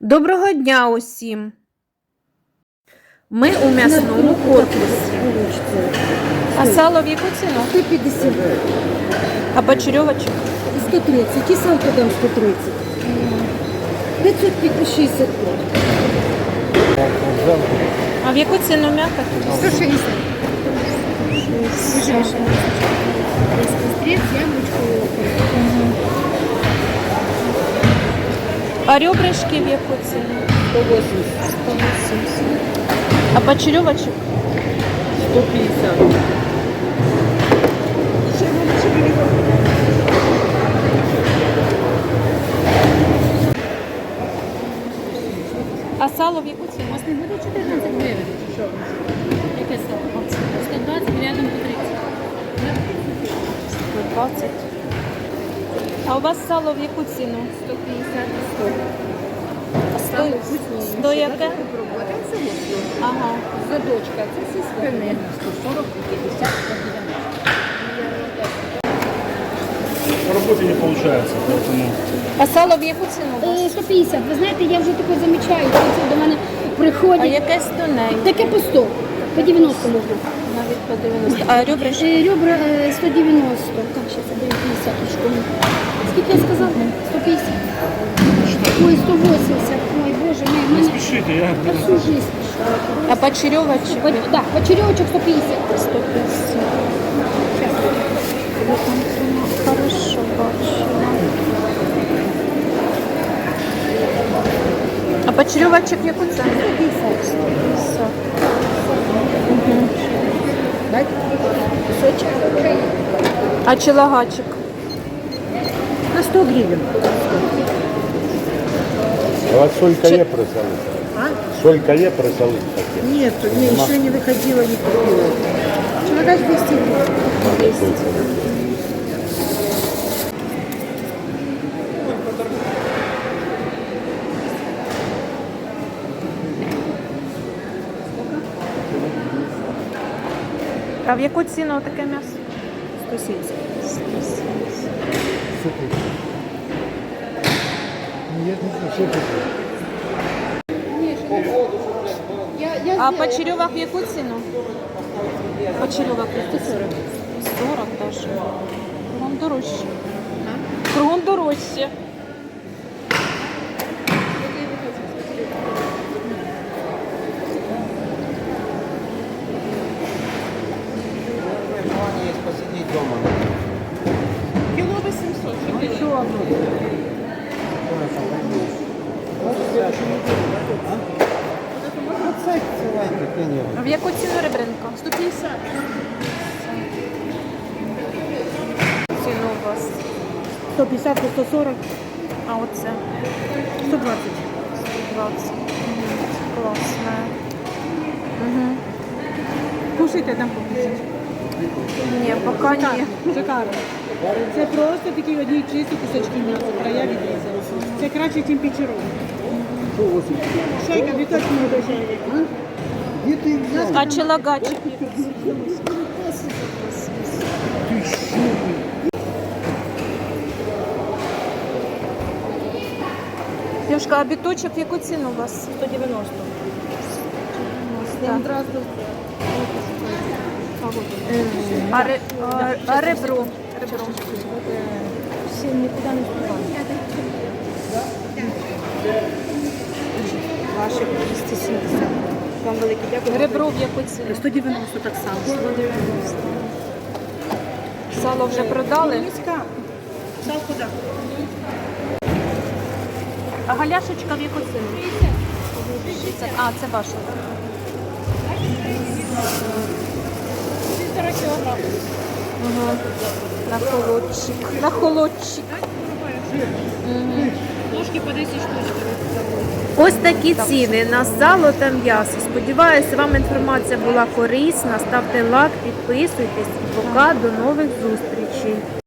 Доброго дня усім! Ми у м'ясному корпусі. А сало в яку ціну? 150, А бочерьовочок? 130, і сам подам 130. 565. А в яку ціну м'яка? 160. Свежайшая. Стрец, яблочко. А ребрышки в яку ціну? 180. 180. А бочерьовочок? 150. А сало в яку ціну? У вас не буде 14 гривень? Що? Яке сало? 120, рядом по 30. 120. А у вас сало в яку ціну? 150 100, 100 яке? Ага. Задочка, це всі спини. 140, 50, 190. По работе не получается, поэтому А сало в яку ціну? Е, 150. Ви знаєте, я вже таке замічаю, що це до мене А приходять. якесь тоненьке? Таке по 100, по 90 можна. Навіть по 90. А ребрышки? Е, Ребра е, 190. Так, ще це даю 50 очком. Скільки я сказав? 150. Ой, 180. Ой, боже мій, не мене спешите, я та всю жизнь пішла. А бочерьовочок? По- Так, почерьовочок 150. 150. Я там хорошо бачила. А почерьовочок яку ціну? 150. кусочек. А челогачик? На 100 гривен. А вот солька Че... епры А? Солька епры солить пакет. Нет, у еще не выходила, не купила. Челогач 200 200 гривен. А в яку ціну таке м'ясо? 170. А почерьовок в яку ціну? Почерьовок 140. 40 даже. Кругом дорожче. Кругом дорожче. А в яку ціну ребринка? 150. Ціну у вас. 150 по 140, А оце 120. 20. Класно. Угу. Кушайте там по 50. Ні, поки ні. Шикарно. Це просто такі одні чисті кусочки м'яса, края відрізали. Це краще, ніж печерон. Шейка, не точно не шейка. А чилагачик? Девушка, а біточок в яку ціну у вас? 190. Так. А, ре, а, а ребро? Всі нікуди не впливають. Ваші 270. Вам велике дякую. Ребро в яку ціну? 190 так само. Сало вже продали. Салку да. А галяшечка в яку ціну? 60. А, це ваша. так? На холодчик. На холодчик. Ложки по 10 штучок. Ось такі ціни на сало та м'ясо. Сподіваюся, вам інформація була корисна. Ставте лайк, підписуйтесь і пока до нових зустрічей.